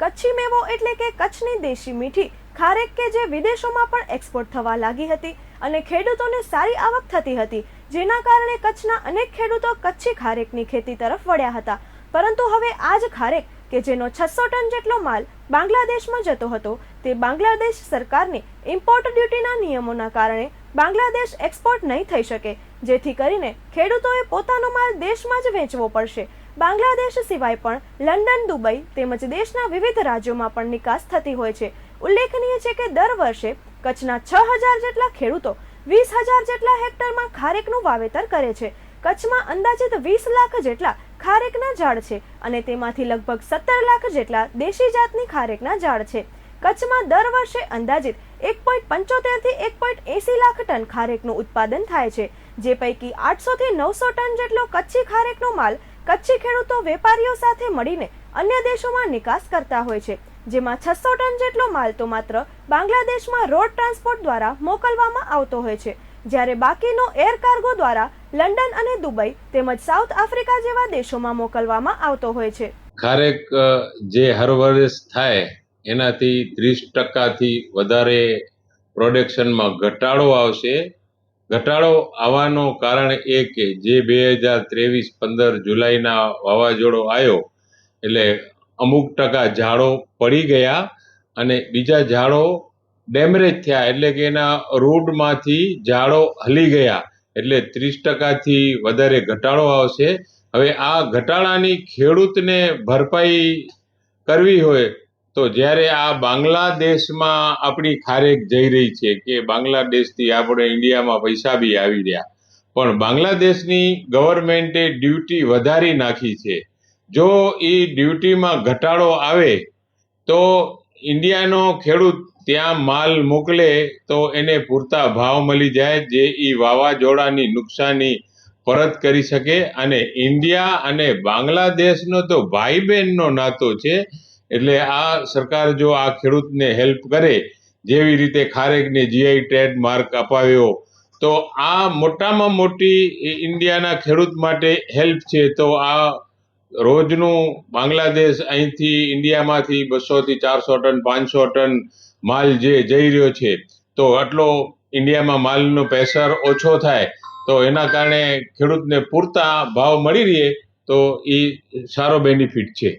કચ્છી મેવો એટલે કે કચ્છની દેશી મીઠી, ખારેક કે જે વિદેશોમાં પણ એક્સપોર્ટ થવા લાગી હતી અને ખેડૂતોને સારી આવક થતી હતી, જેના કારણે કચ્છના અનેક ખેડૂતો કચ્છી ખારેકની ખેતી તરફ વળ્યા હતા. પરંતુ હવે આ જ ખારેક, કે જેનો છસો ટન જેટલો માલ બાંગ્લાદેશમાં જતો હતો, તે બાંગ્લાદેશ સરકારની ઇમ્પોર્ટ ડ્યુટીના નિયમોના કારણે બાંગ્લાદેશ એક્સપોર્ટ નહીં થઈ શકે, જેથી કરીને ખેડૂતોએ પોતાનો માલ દેશમાં જ વેચવો પડશે. બાંગ્લાદેશ સિવાય પણ લંડન, દુબઈ તેમજ દેશના વિવિધ રાજ્યોમાં પણ નિકાસ થતી હોય છે. ઉલ્લેખનીય છે કે દર વર્ષે કચ્છના છ હજાર જેટલા ખેડૂતો વીસ હજાર જેટલા હેક્ટરમાં ખારેકનું વાવેતર કરે છે. કચ્છમાં અંદાજિત વીસ લાખ જેટલા ખારેકના ઝાડ છે અને તેમાંથી લગભગ સત્તર લાખ જેટલા દેશી જાતની ખારેકના ઝાડ છે. કચ્છમાં દર વર્ષે અંદાજિત એક પોઈન્ટ પંચોતેરથી એક પોઈન્ટ એસી લાખ ટન ખારેકનું ઉત્પાદન થાય છે, જે પૈકી આઠસોથી નવસો ટન જેટલો કચ્છી ખારેકનો માલ કચ્છી ખેડૂતો વેપારીઓ સાથે મળીને અન્ય દેશોમાં નિકાસ કરતા હોય છે, જેમાં છસો ટન જેટલો માલ તો માત્ર બાંગ્લાદેશમાં રોડ ટ્રાન્સપોર્ટ દ્વારા મોકલવામાં આવતો હોય છે, જ્યારે બાકીનો એર કાર્ગો દ્વારા લંડન અને દુબઈ તેમજ સાઉથ આફ્રિકા જેવા દેશોમાં મોકલવામાં આવતો હોય છે. ખારેક જે હર વર્ષ થાય, એનાથી ત્રીસ ટકાથી વધારે પ્રોડક્શનમાં ઘટાડો આવશે ઘટાડો આવવાનું કારણ એ કે જે બે હજાર ત્રેવીસ પંદર જુલાઈના વાવાઝોડો આવ્યો, એટલે અમુક ટકા ઝાડો પડી ગયા અને બીજા ઝાડો ડેમેજ થયા, એટલે કે એના રૂટમાંથી ઝાડો હલી ગયા, એટલે ત્રીસ ટકાથી વધારે ઘટાડો આવશે. હવે આ ઘટાડાની ખેડૂતને ભરપાઈ કરવી હોય તો જ્યારે આ બાંગ્લાદેશમાં આપણી ખારેક જઈ રહી છે કે બાંગ્લાદેશથી આપણે ઇન્ડિયામાં પૈસા બી આવી રહ્યા, પણ બાંગ્લાદેશની ગવર્મેન્ટે ડ્યુટી વધારી નાખી છે. જો એ ડ્યુટીમાં ઘટાડો આવે, તો ઇન્ડિયાનો ખેડૂત ત્યાં માલ મોકલે તો એને પૂરતા ભાવ મળી જાય જે એ વાવાઝોડાની નુકસાની પરત કરી શકે. અને ઇન્ડિયા અને બાંગ્લાદેશનો તો ભાઈ બહેનનો નાતો છે. એટલે આ સરકાર જો આ ખેડૂતને હેલ્પ કરે, જેવી રીતે ખારેકને જીઆઈ ટ્રેડ માર્ક અપાવ્યો, તો આ મોટામાં મોટી ઇન્ડિયાના ખેડૂત માટે હેલ્પ છે. તો આ રોજનું બાંગ્લાદેશ અહીંથી ઇન્ડિયામાંથી બસોથી ચારસો ટન, પાંચસો ટન માલ જે જઈ રહ્યો છે, તો આટલો ઇન્ડિયામાં માલનો પ્રેશર ઓછો થાય, તો એના કારણે ખેડૂતને પૂરતા ભાવ મળી રહે, તો એ સારો બેનિફિટ છે.